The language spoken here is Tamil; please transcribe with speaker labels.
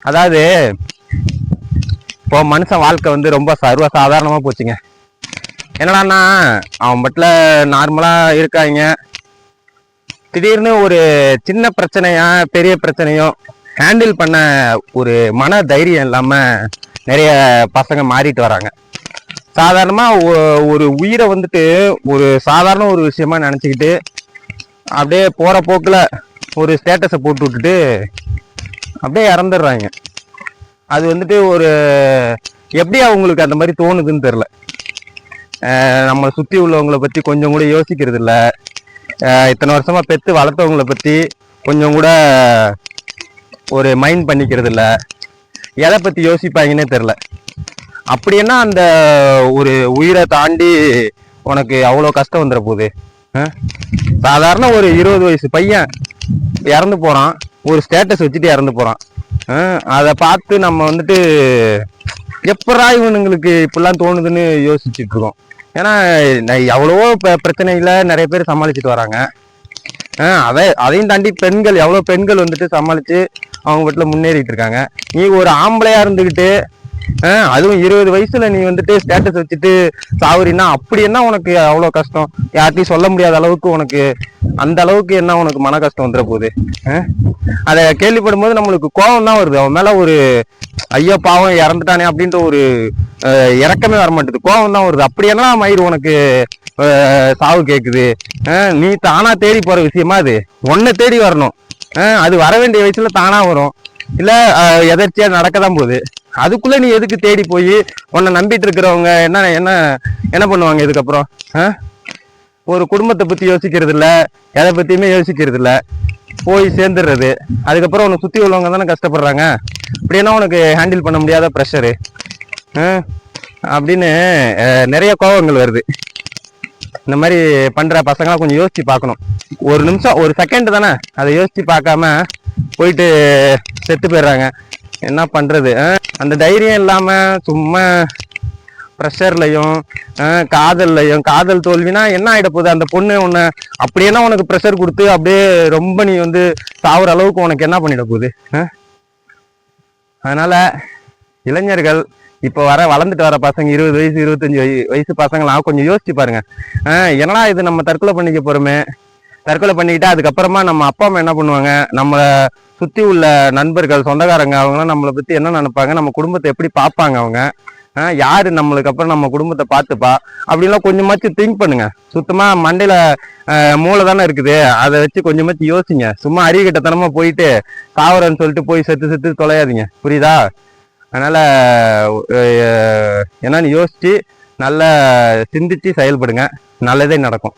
Speaker 1: அதாவது இப்போ மனுஷன் வாழ்க்கை வந்து ரொம்ப சர்வ சாதாரணமாக போச்சுங்க. என்னடான்னா அவன் பட்டில் நார்மலாக இருக்காங்க. திடீர்னு ஒரு சின்ன பிரச்சனையா பெரிய பிரச்சனையோ ஹேண்டில் பண்ண ஒரு மன தைரியம் இல்லாமல் நிறைய பசங்க மாறிட்டு வராங்க. சாதாரணமாக ஒ- ஒரு உயிரை வந்துட்டு ஒரு சாதாரண ஒரு விஷயமா நினச்சிக்கிட்டு அப்படியே போகிற போக்கில் ஒரு ஸ்டேட்டஸை போட்டு விட்டுட்டு அப்படியே இறந்துடுறாங்க. அது வந்துட்டு ஒரு எப்படி அவங்களுக்கு அந்த மாதிரி தோணுதுன்னு தெரில நம்மளை சுற்றி உள்ளவங்களை பற்றி கொஞ்சம் கூட யோசிக்கிறது இல்லை. இத்தனை வருஷமாக பெற்று வளர்த்தவங்களை பற்றி கொஞ்சம் கூட ஒரு மைண்ட் பண்ணிக்கிறது இல்லை. எதை பற்றி யோசிப்பாங்கன்னே தெரில அப்படின்னா அந்த ஒரு உயிரை தாண்டி உனக்கு அவ்வளோ கஷ்டம் வந்துட போகுது? சாதாரண ஒரு இருபது வயசு பையன் இறந்து போகிறான் ஒரு ஸ்டேட்டஸ் வச்சுட்டு இறந்து போகிறான் அதை பார்த்து நம்ம வந்துட்டு எப்படா இவனுங்களுக்கு இப்படிலாம் தோணுதுன்னு யோசிச்சுட்டு இருக்கோம். ஏன்னா எவ்வளவோ ப- பிரச்சனைகளை நிறைய பேர் சமாளிச்சுட்டு வராங்க. அதை அதையும் தாண்டி பெண்கள் எவ்வளோ பெண்கள் வந்துட்டு சமாளித்து அவங்க வீட்டில் முன்னேறிட்டு இருக்காங்க. நீ ஒரு ஆம்பளையாக இருந்துக்கிட்டு அதுவும் இருபது வயசுல நீ வந்துட்டு ஸ்டேட்டஸ் வச்சுட்டு சாவுறினா அப்படி என்ன உனக்கு அவ்வளோ கஷ்டம்? யார்ட்டையும் சொல்ல முடியாத அளவுக்கு உனக்கு அந்த அளவுக்கு என்ன உனக்கு மன கஷ்டம் வந்துட போகுது? அதை கேள்விப்படும் போது நம்மளுக்கு கோபம் தான் வருது. அவன் மேல ஒரு ஐயோ பாவம் இறந்துட்டானே அப்படின்ற ஒரு இறக்கமே வர மாட்டேது. கோபம் தான் வருது. அப்படி என்ன மயிர் உனக்கு சாவு கேக்குது? நீ தானா தேடி போற விஷயமா அது? உன்னை தேடி வரணும். அது வர வேண்டிய வயசுல தானா வரும். இல்ல எதர்ச்சியா நடக்க தான் போகுது. அதுக்குள்ள நீ எதுக்கு தேடி போய் உன்னை நம்பிட்டு இருக்கிறவங்க என்ன என்ன என்ன பண்ணுவாங்க இதுக்கப்புறம்? ஒரு குடும்பத்தை பத்தி யோசிக்கிறது இல்ல எதை பத்தியுமே யோசிக்கிறது இல்ல போய் சேர்ந்துடுறது. அதுக்கப்புறம் உனக்கு சுத்தி உள்ளவங்க தானே கஷ்டப்படுறாங்க. அப்படின்னா உனக்கு ஹேண்டில் பண்ண முடியாத ப்ரெஷரு அப்படின்னு நிறைய கோபங்கள் வருது. இந்த மாதிரி பண்ற பசங்களாம் கொஞ்சம் யோசிச்சு பார்க்கணும். ஒரு நிமிஷம் ஒரு செகண்ட் தானே அதை யோசிச்சு பார்க்காம போயிட்டு செத்து போயிடுறாங்க. என்ன பண்றது அந்த தைரியம் இல்லாமல் சும்மா ப்ரெஷர்லையும் காதல்லையும் காதல் தோல்வினா என்ன ஆகிட போகுது? அந்த பொண்ணு உன்னை அப்படியேனா உனக்கு ப்ரெஷர் கொடுத்து அப்படியே ரொம்ப நீ வந்து சாவுற அளவுக்கு உனக்கு என்ன பண்ணிட போகுது? அதனால் இளைஞர்கள் இப்போ வர வளர்ந்துட்டு வர பசங்க இருபது வயசு இருபத்தஞ்சி வயசு பசங்களாம் கொஞ்சம் யோசிச்சு பாருங்க. என்னடா இது நம்ம தற்கொலை பண்ணிக்க போகிறோமே தற்கொலை பண்ணிக்கிட்டு அதுக்கப்புறமா நம்ம அப்பா அம்மா என்ன பண்ணுவாங்க? நம்மளை சுற்றி உள்ள நண்பர்கள் சொந்தக்காரங்க அவங்களாம் நம்மளை பற்றி என்ன நினைப்பாங்க? நம்ம குடும்பத்தை எப்படி பார்ப்பாங்க அவங்க? யார் நம்மளுக்கு அப்புறம் நம்ம குடும்பத்தை பார்த்துப்பா? அப்படின்லாம் கொஞ்சமாச்சும் திங்க் பண்ணுங்க. சுத்தமாக மண்டையில் மூளை தானே இருக்குது. அதை வச்சு கொஞ்சமாச்சும் யோசிங்க. சும்மா அறிவுகிட்டத்தனமா போயிட்டு சாவரன்னு சொல்லிட்டு போய் செத்து செத்து தொலையாதீங்க. புரியுதா? அதனால் என்னன்னு யோசிச்சு நல்லா சிந்திச்சு செயல்படுங்க. நல்லதே நடக்கும்.